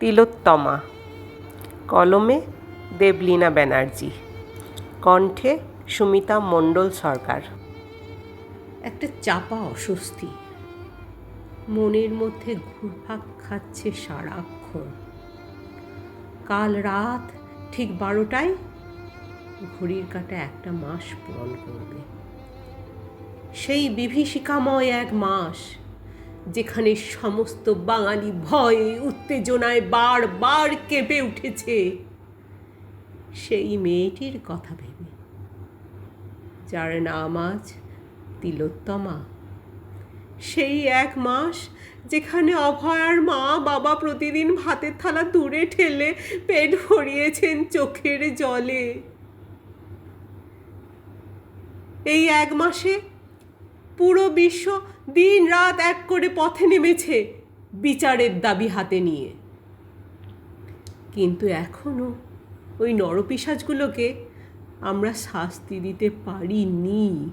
তিলোত্তমা। কলমে দেবলীনা ব্যানার্জি। কণ্ঠে সুমিতা মণ্ডল সরকার। একটা চাপা অস্বস্তি। মনের মধ্যে ঘুরভাগ খাচ্ছে সারাক্ষণ। কাল রাত ঠিক বারোটায় ঘড়ির কাটা একটা মাস পূরণ করবে। সেই বিভীষিকাময় এক মাস যেখানে সমস্ত বাঙালি ভয়ে, উত্তেজনায় বার বার কেঁপে উঠেছে। সেই মেয়েটির কথা ভেবে। যার নাম আজ তিলোত্তমা। সেই এক মাস যেখানে অভয়ার মা বাবা প্রতিদিন ভাতের থালা দূরে ঠেলে পেট ভরিয়েছেন চোখের জলে। এই এক মাসে পুরো বিশ্ব দিন রাত এক করে পথে নেমেছে বিচারের দাবি হাতে নিয়ে। কিন্তু এখনও ওই নরপিসাজগুলোকে আমরা শাস্তি দিতে পারিনি।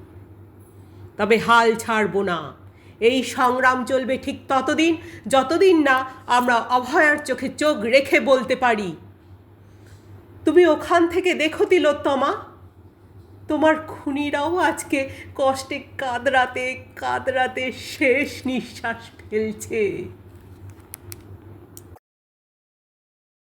তবে হাল ছাড়বো না। এই সংগ্রাম চলবে ঠিক ততদিন, যতদিন না আমরা অভয়ার চোখে চোখ রেখে বলতে পারি। তুমি ওখান থেকে দেখো তিলোত্তমা। তোমার খুনিরাও আজকে কষ্টে কাঁদরাতে কাঁদরাতে শেষ নিঃশ্বাস ফেলছে।